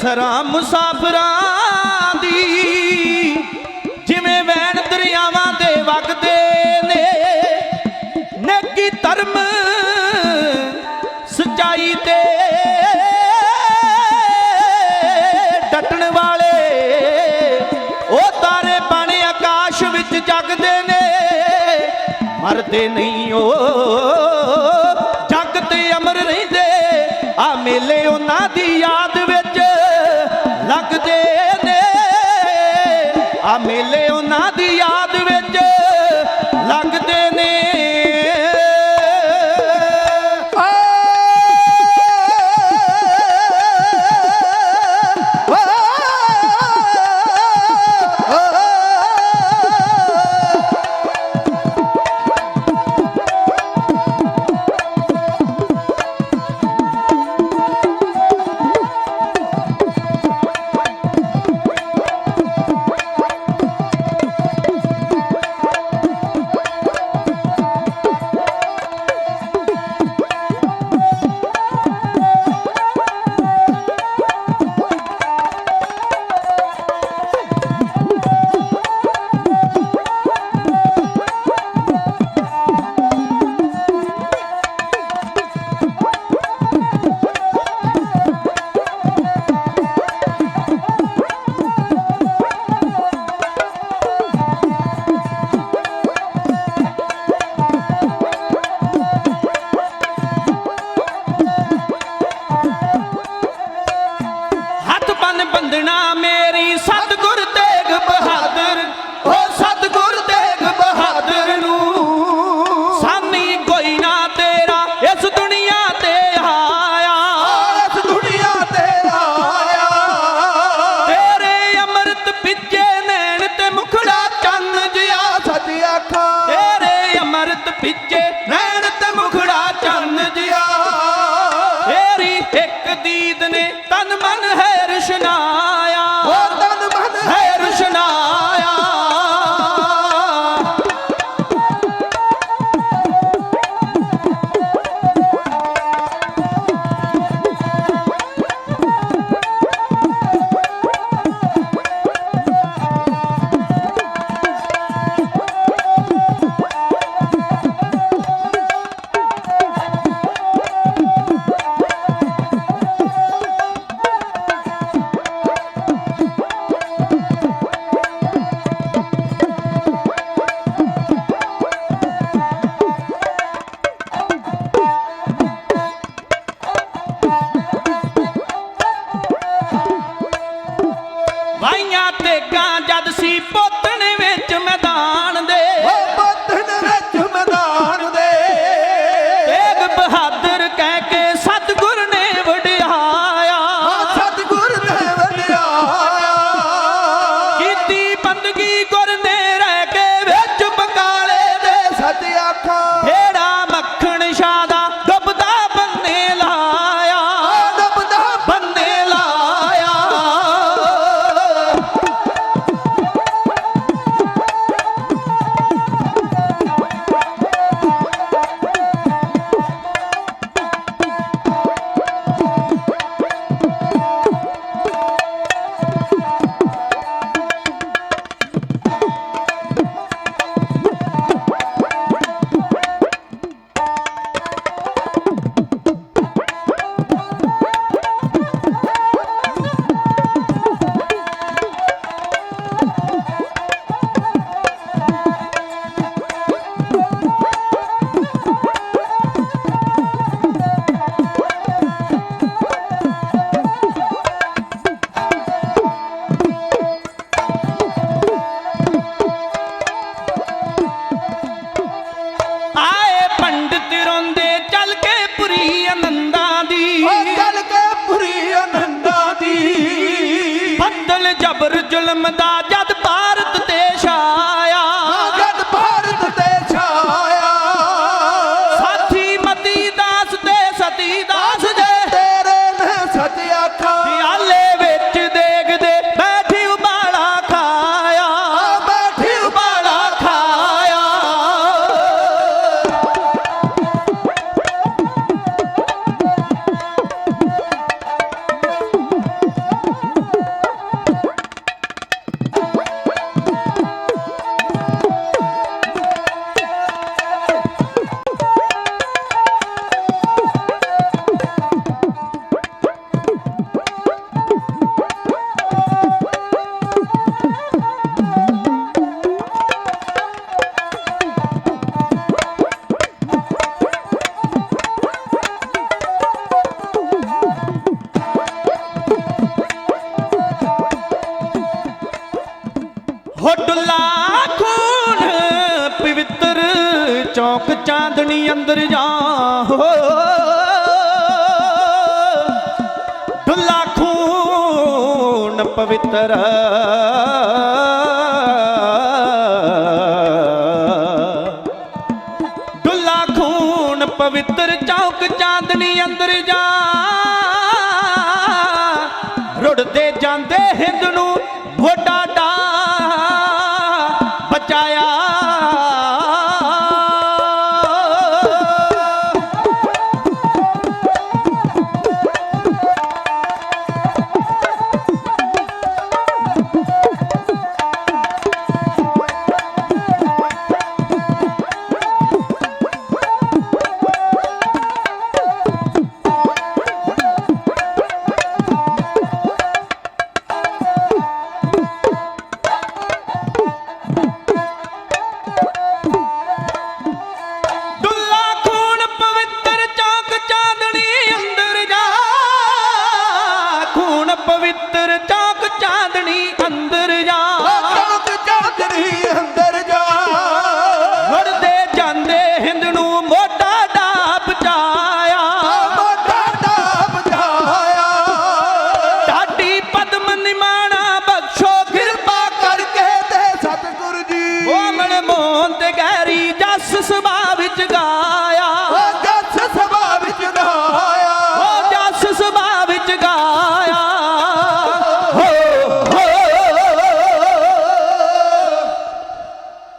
ਸਰਾ ਮੁਸਾਫਰਾਂ ਦੀ। ਜਿਵੇਂ ਵੈਣ ਦਰਿਆਵਾਂ ਦੇ ਵਗਦੇ ਨੇ। ਨੇਕੀ ਧਰਮ ਸਚਾਈ ਤੇ ਟਟਣ ਵਾਲੇ। ਉਹ ਤਾਰੇ ਬਣ ਆਕਾਸ਼ ਵਿੱਚ ਜਗਦੇ ਨੇ। ਮਰਦੇ ਨਹੀਂ ਓ ਜਗ ਤੇ ਅਮਰ ਰਹਿੰਦੇ। ਆ ਮੇਲੇ ਉਹਨਾਂ ਦੀ ਯਾਦ নামে ਵਾਈਆਂ ਤੇ ਜਦ ਸੀ ਪੋਤਣ ਵਿੱਚ ਮੈਦਾਨ कलमदार ਚਾਂਦਨੀ ਅੰਦਰ ਜਾ ਹੋ ਡੁੱਲਾ ਖੂਨ ਪਵਿੱਤਰ। ਦੁੱਲਾ ਖੂਨ ਪਵਿੱਤਰ ਚੌਕ ਚਾਂਦਨੀ ਅੰਦਰ ਜਾ। ਰੁੜਦੇ ਜਾਂਦੇ ਹਿੰਦ ਨੂੰ ਮੋਢਾ ਡਾ। ਬਚਾਇਆ ਤੇ ਗਹਿਰੀ ਜਸ ਸੁਭਾਅ ਵਿੱਚ ਗਾ